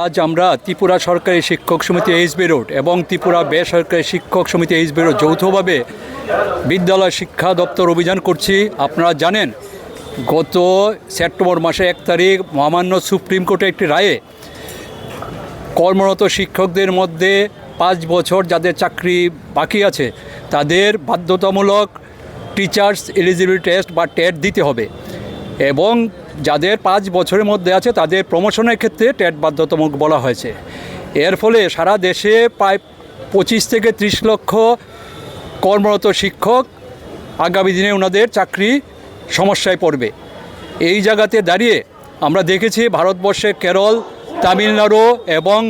আজ আমরা ত্রিপুরা সরকারি শিক্ষক সমিতি এইচ রোড এবং ত্রিপুরা বেসরকারি শিক্ষক সমিতি এইচ রোড যৌথভাবে বিদ্যালয় শিক্ষা দপ্তর অভিযান করছি। আপনারা জানেন, গত সেপ্টেম্বর মাসে এক তারিখ মহামান্য সুপ্রিম কোর্টের একটি রায়ে কর্মরত শিক্ষকদের মধ্যে পাঁচ বছর যাদের চাকরি বাকি আছে, তাদের বাধ্যতামূলক টিচার্স এলিজিবিলিটি টেস্ট বা টেট দিতে হবে এবং যাদের পাঁচ বছরের মধ্যে আছে তাদের প্রমোশনের ক্ষেত্রে টেট বাধ্যতামূলক বলা হয়েছে। এর ফলে সারা দেশে প্রায় পঁচিশ থেকে ত্রিশ লক্ষ কর্মরত শিক্ষক আগামী দিনে ওনাদের চাকরি সমস্যায় পড়বে। এই জায়গাতে দাঁড়িয়ে আমরা দেখেছি ভারতবর্ষে কেরল, তামিলনাড়ু এবং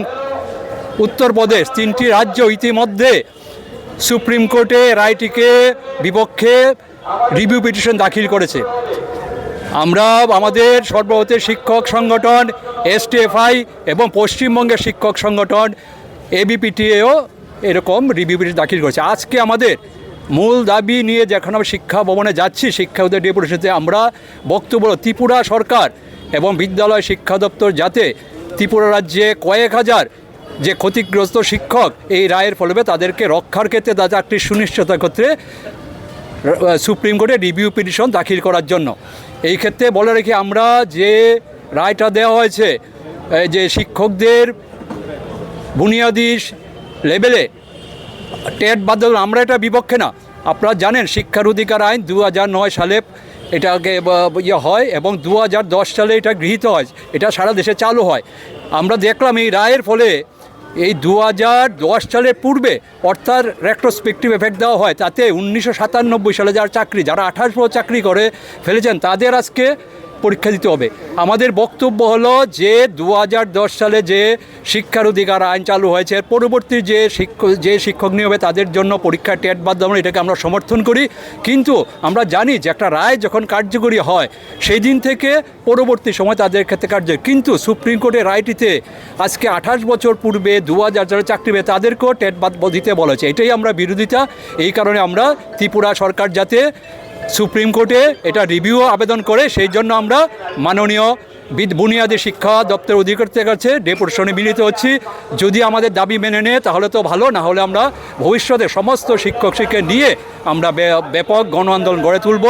উত্তরপ্রদেশ তিনটি রাজ্য ইতিমধ্যে সুপ্রিম কোর্টে রায়টিকে বিপক্ষে রিভিউ পিটিশন দাখিল করেছে। আমরা আমাদের সর্বভারতীয় শিক্ষক সংগঠন এসটিএফআই এবং পশ্চিমবঙ্গের শিক্ষক সংগঠন এবিপিটিএও এরকম রিভিউ দাখিল করেছে। আজকে আমাদের মূল দাবি নিয়ে যখন আমরা শিক্ষা ভবনে যাচ্ছি, শিক্ষা ওদের ডেপুটেশনতে আমরা বক্তব্য ত্রিপুরা সরকার এবং বিদ্যালয় শিক্ষা দপ্তর যাতে ত্রিপুরা রাজ্যে কয়েক হাজার যে ক্ষতিগ্রস্ত শিক্ষক এই রায়ের ফলে তাদেরকে রক্ষার ক্ষেত্রে তাদের চাকরি সুনিশ্চিত ক্ষেত্রে সুপ্রিম কোর্টে রিভিউ পিটিশন দাখিল করার জন্য। এই ক্ষেত্রে বলে রেখে, আমরা যে রায়টা দেওয়া হয়েছে যে শিক্ষকদের বুনিয়াদী লেভেলে টেট বাধ্য আমরা এটা বিপক্ষে না। আপনারা জানেন, শিক্ষার অধিকার আইন দু সালে এটাকে ইয়ে হয় এবং দু হাজার দশ সালে এটা গৃহীত হয়। এটা সারা দেশে চালু হয়। আমরা দেখলাম এই রায়ের ফলে এই দু সালের পূর্বে অর্থাৎ রেট্রোস্পেকটিভ এফেক্ট দেওয়া হয়, তাতে উনিশশো সাতানব্বই সালে যারা চাকরি, যারা আঠাশ বছর চাকরি করে ফেলেছেন, তাদের আজকে পরীক্ষা দিতে হবে। আমাদের বক্তব্য হলো যে দু হাজার দশ সালে যে শিক্ষার অধিকার আইন চালু হয়েছে, এর পরবর্তী যে শিক্ষক যে শিক্ষক নিয়োগে তাদের জন্য পরীক্ষা টেট বাধ্যমূলক এটাকে আমরা সমর্থন করি। কিন্তু আমরা জানি যে একটা রায় যখন কার্যকরী হয়, সেই দিন থেকে পরবর্তী সময় তাদের ক্ষেত্রে কার্য কিন্তু সুপ্রিম কোর্টের রায়টিতে আজকে আঠাশ বছর পূর্বে দু হাজার যারা চাকরি পেয়ে তাদেরকেও টেট বাদ দিতে বলেছে। এটাই আমরা বিরোধিতা। এই কারণে আমরা ত্রিপুরা সরকার যাতে সুপ্রিম কোর্টে এটা রিভিউ আবেদন করে, সেই জন্য আমরা মাননীয় বুনিয়াদী শিক্ষা দপ্তর অধিকর্তার কাছে ডেপুটেশনে মিলিত হচ্ছি। যদি আমাদের দাবি মেনে নেয়, তাহলে তো ভালো, না হলে আমরা ভবিষ্যতে সমস্ত শিক্ষক শিক্ষক নিয়ে আমরা ব্যাপক গণ আন্দোলন গড়ে তুলব।